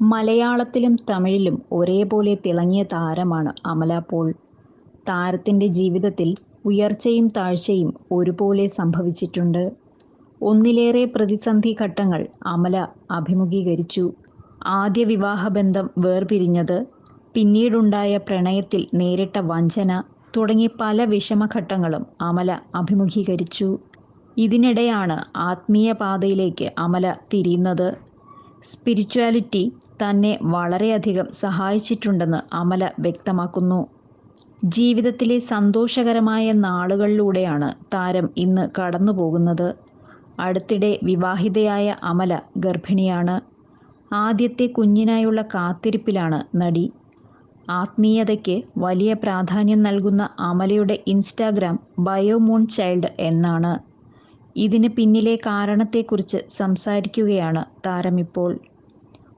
മലയാളത്തിലും തമിഴിലും ഒരേപോലെ തിളങ്ങിയ താരമാണ് അമല പോൾ. താരത്തിന്റെ ജീവിതത്തിൽ ഉയർച്ചയും താഴ്ചയും ഒരുപോലെ സംഭവിച്ചിട്ടുണ്ട്. ഒന്നിലേറെ പ്രതിസന്ധി ഘട്ടങ്ങൾ അമല അഭിമുഖീകരിച്ചു. ആദ്യ വിവാഹബന്ധം വേർപിരിഞ്ഞത്, പിന്നീടുണ്ടായ പ്രണയത്തിൽ നേരിട്ട വഞ്ചന തുടങ്ങി പല വിഷമഘട്ടങ്ങളും അമല അഭിമുഖീകരിച്ചു. ഇതിനിടെയാണ് ആത്മീയപാതയിലേക്ക് അമല തിരിയുന്നത്. സ്പിരിച്വാലിറ്റി തന്നെ വളരെയധികം സഹായിച്ചിട്ടുണ്ടെന്ന് അമല വ്യക്തമാക്കുന്നു. ജീവിതത്തിലെ സന്തോഷകരമായ നാളുകളിലൂടെയാണ് താരം ഇന്ന് കടന്നുപോകുന്നത്. അടുത്തിടെ വിവാഹിതയായ അമല ഗർഭിണിയാണ്. ആദ്യത്തെ കുഞ്ഞിനായുള്ള കാത്തിരിപ്പിലാണ് നടി. ആത്മീയതയ്ക്ക് വലിയ പ്രാധാന്യം നൽകുന്ന അമലയുടെ ഇൻസ്റ്റാഗ്രാം ബയോ മൂൺ ചൈൽഡ് എന്നാണ്. ഇതിന് പിന്നിലെ കാരണത്തെക്കുറിച്ച് സംസാരിക്കുകയാണ് താരമിപ്പോൾ.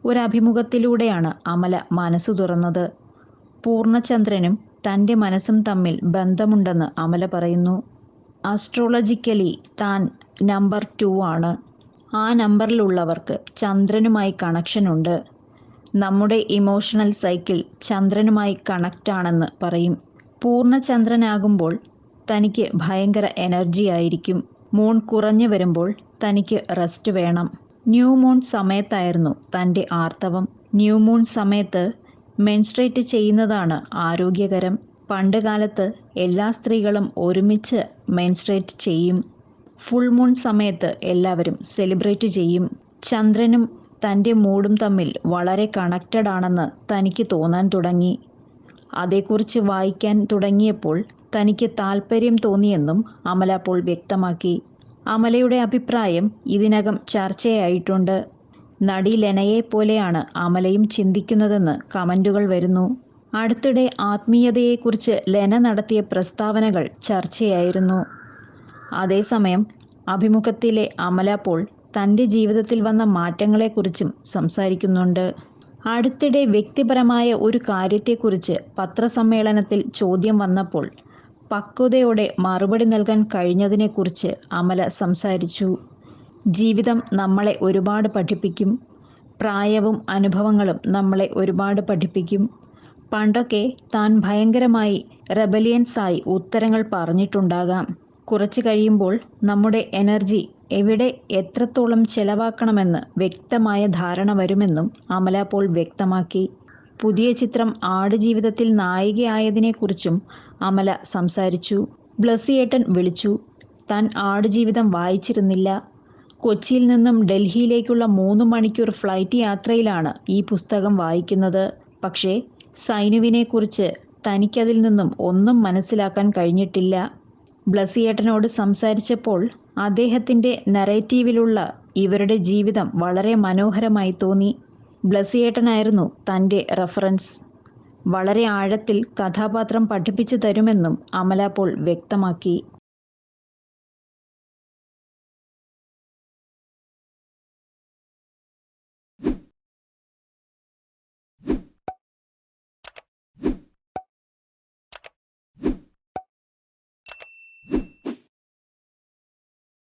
ഒരഭിമുഖത്തിലൂടെയാണ് അമല മനസ്സു തുറന്നത്. പൂർണചന്ദ്രനും തന്റെ മനസ്സും തമ്മിൽ ബന്ധമുണ്ടെന്ന് അമല പറയുന്നു. ആസ്ട്രോളജിക്കലി താൻ നമ്പർ ടു ആണ്. ആ നമ്പറിലുള്ളവർക്ക് ചന്ദ്രനുമായി കണക്ഷനുണ്ട്. നമ്മുടെ ഇമോഷണൽ സൈക്കിൾ ചന്ദ്രനുമായി കണക്റ്റാണെന്ന് പറയും. പൂർണചന്ദ്രനാകുമ്പോൾ തനിക്ക് ഭയങ്കര എനർജി ആയിരിക്കും മൂൺ കുറഞ്ഞു വരുമ്പോൾ തനിക്ക് റെസ്റ്റ് വേണം. ന്യൂ മൂൺ സമയത്തായിരുന്നു തന്റെ ആർത്തവം. ന്യൂമൂൺ സമയത്ത് മെൻസ്ട്രേറ്റ് ചെയ്യുന്നതാണ് ആരോഗ്യകരം. പണ്ട് കാലത്ത് എല്ലാ സ്ത്രീകളും ഒരുമിച്ച് മെൻസ്ട്രേറ്റ് ചെയ്യും. ഫുൾ മൂൺ സമയത്ത് എല്ലാവരും സെലിബ്രേറ്റ് ചെയ്യും. ചന്ദ്രനും തന്റെ മൂഡും തമ്മിൽ വളരെ കണക്റ്റഡ് ആണെന്ന് തനിക്ക് തോന്നാൻ തുടങ്ങി. അതേക്കുറിച്ച് വായിക്കാൻ തുടങ്ങിയപ്പോൾ തനിക്ക് താൽപ്പര്യം തോന്നിയെന്നും അമല പോൾ വ്യക്തമാക്കി. അമലയുടെ അഭിപ്രായം ഇതിനകം ചർച്ചയായിട്ടുണ്ട്. നടി ലെനയെ പോലെയാണ് അമലയും ചിന്തിക്കുന്നതെന്ന് കമന്റുകൾ വരുന്നു. അടുത്തിടെ ആത്മീയതയെക്കുറിച്ച് ലെന നടത്തിയ പ്രസ്താവനകൾ ചർച്ചയായിരുന്നു. അതേസമയം അഭിമുഖത്തിലെ അമല പോൾ തന്റെ ജീവിതത്തിൽ വന്ന മാറ്റങ്ങളെക്കുറിച്ചും സംസാരിക്കുന്നുണ്ട്. അടുത്തിടെ വ്യക്തിപരമായ ഒരു കാര്യത്തെക്കുറിച്ച് പത്രസമ്മേളനത്തിൽ ചോദ്യം വന്നപ്പോൾ പക്വതയോടെ മറുപടി നൽകാൻ കഴിഞ്ഞതിനെക്കുറിച്ച് അമല സംസാരിച്ചു. ജീവിതം നമ്മളെ ഒരുപാട് പഠിപ്പിക്കും. പ്രായവും അനുഭവങ്ങളും നമ്മളെ ഒരുപാട് പഠിപ്പിക്കും. പണ്ടൊക്കെ താൻ ഭയങ്കരമായി റെബലിയൻസായി ഉത്തരങ്ങൾ പറഞ്ഞിട്ടുണ്ടാകാം. കുറച്ച് കഴിയുമ്പോൾ നമ്മുടെ എനർജി എവിടെ എത്രത്തോളം ചെലവാക്കണമെന്ന് വ്യക്തമായ ധാരണ വരുമെന്നും അമല പോൾ വ്യക്തമാക്കി. പുതിയ ചിത്രം ആടുജീവിതത്തിൽ നായികയായതിനെക്കുറിച്ചും അമല സംസാരിച്ചു. ബ്ലസിയേട്ടൻ വിളിച്ചു. താൻ ആടുജീവിതം വായിച്ചിരുന്നില്ല. കൊച്ചിയിൽ നിന്നും ഡൽഹിയിലേക്കുള്ള മൂന്ന് മണിക്കൂർ ഫ്ലൈറ്റ് യാത്രയിലാണ് ഈ പുസ്തകം വായിക്കുന്നത്. പക്ഷേ സൈനുവിനെക്കുറിച്ച് തനിക്കതിൽ നിന്നും ഒന്നും മനസ്സിലാക്കാൻ കഴിഞ്ഞിട്ടില്ല. ബ്ലസിയേട്ടനോട് സംസാരിച്ചപ്പോൾ അദ്ദേഹത്തിന്റെ നരേറ്റീവിലുള്ള ഇവരുടെ ജീവിതം വളരെ മനോഹരമായി തോന്നി. ബ്ലസ്സിയേട്ടനായിരുന്നു തന്റെ റഫറൻസ്. വളരെ ആഴത്തിൽ കഥാപാത്രം പഠിപ്പിച്ചു തരുമെന്നും അമല പോൾ വ്യക്തമാക്കി.